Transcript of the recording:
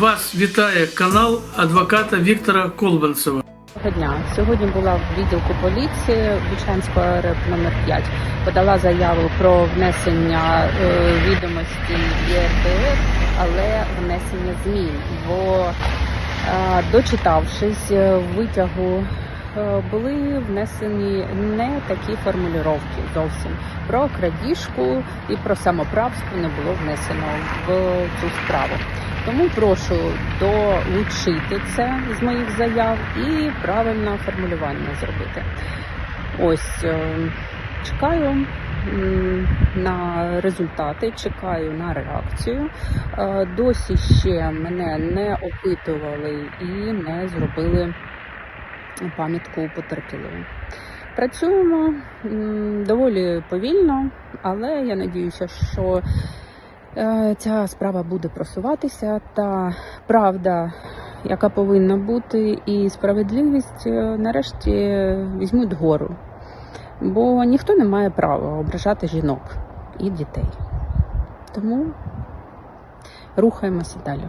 Вас вітає канал адвоката Віктора Колбанцева. Дня. Сьогодні була в відділку поліції Бучанського РЕП номер 5 Подала заяву про внесення е, відомості ЄРДР, але внесення змін. Бо е, дочитавшись е, витягу, були внесені не такі формулювання зовсім. Про крадіжку і про самоправство не було внесено в цю справу. Тому прошу долучити це з моїх заяв і правильне формулювання зробити. Ось е, чекаю на результати, чекаю на реакцію. Е, Досі ще мене не опитували і не зробили пам'ятку потерпілого. Працюємо доволі повільно, але я надіюся, що е, ця справа буде просуватися, та правда, яка повинна бути, і справедливість е, нарешті візьмуть гору. Бо ніхто не має права ображати жінок і дітей. Тому рухаємося далі.